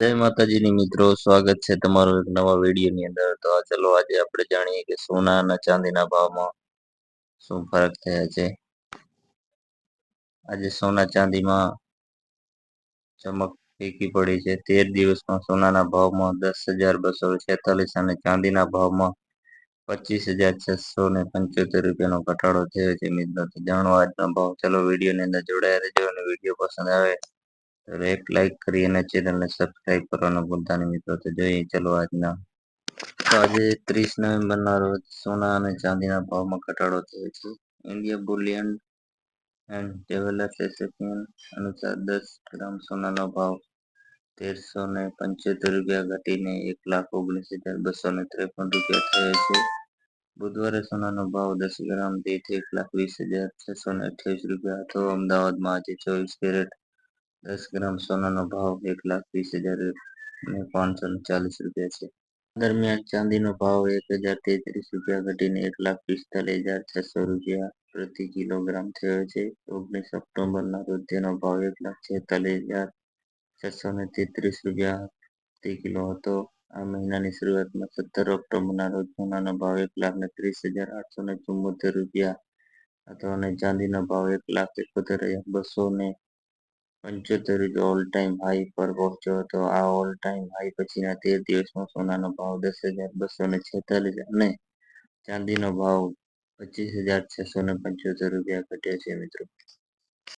જય માતાજીની મિત્રો, સ્વાગત છે તમારું એક નવા વિડીયોની અંદર. તો ચલો આજે આપણે જાણીએ કે સોના અને ચાંદીના ભાવમાં શું ફરક થયા છે? આજે સોના ચાંદીમાં ચમક ફેંકી પડી છે. તેર દિવસમાં સોનાના ભાવમાં દસ હજાર બસો છેતાલીસ અને ચાંદીના ભાવમાં પચીસ હજાર છસો ને પંચોતેર રૂપિયાનો ઘટાડો થયો છે મિત્રો. જાણો આજનો ભાવ. ચલો વિડીયોની અંદર જોડાયા રહેજો અને વીડિયો પસંદ આવે એક લાઈક કરી અને ચેનલને સબસ્ક્રાઈબ કરવાનું ભૂલતા મિત્રો, તો જોઈએ ચલો આજના. તો આજે ત્રીસ નવેમ્બરના રોજ સોના અને ચાંદીના ભાવમાં ઘટાડો થયો છે. India bullion and develop association અનુસાર દસ ગ્રામ સોનાનો ભાવ તેરસો ને પંચોતેર રૂપિયા ઘટીને એક લાખ ઓગણીસ હજાર બસો ને ત્રેપન રૂપિયા થયો છે. બુધવારે સોનાનો ભાવ દસ ગ્રામ દીઠ એક લાખ વીસ હજાર છસો ને અઠ્યાવીસ રૂપિયા હતો. અમદાવાદમાં આજે ચોવીસ કેરેટ દસ ગ્રામ સોનાનો ભાવ એક લાખ વીસ હજાર ને પાંચસો ને ચાલીસ રૂપિયા છે. દરમિયાન ચાંદીનો ભાવ એક હજાર તેત્રીસ રૂપિયા ઘટીને એક લાખ પિસ્તાલીસ હજાર છસો રૂપિયા પ્રતિ કિલોગ્રામ થયો છે. ઓગણીસ ઓક્ટોબરના રોજ તેનો ભાવ એક લાખ છેતાલીસ હજાર છસો ને તેત્રીસ રૂપિયા પ્રતિ કિલો હતો. આ મહિનાની શરૂઆતમાં સત્તર ઓક્ટોબરના રોજ સોનાનો ભાવ એક લાખ ને ત્રીસ હજાર આઠસો ને ચુમ્મોતેર રૂપિયા હતો અને ચાંદીનો ભાવ એક લાખ એકોતેર હજાર બસો ને પંચોતેર ઓલ ટાઈમ હાઈ પર પહોંચ્યો હતો. આ ઓલ ટાઈમ હાઈ પછીના તેર દિવસમાં સોનાનો ભાવ દસ હજાર બસો ને છેતાલીસ અને ચાંદીનો ભાવ પચીસ હજાર છસો ને પંચોતેર રૂપિયા ઘટ્યો છે મિત્રો.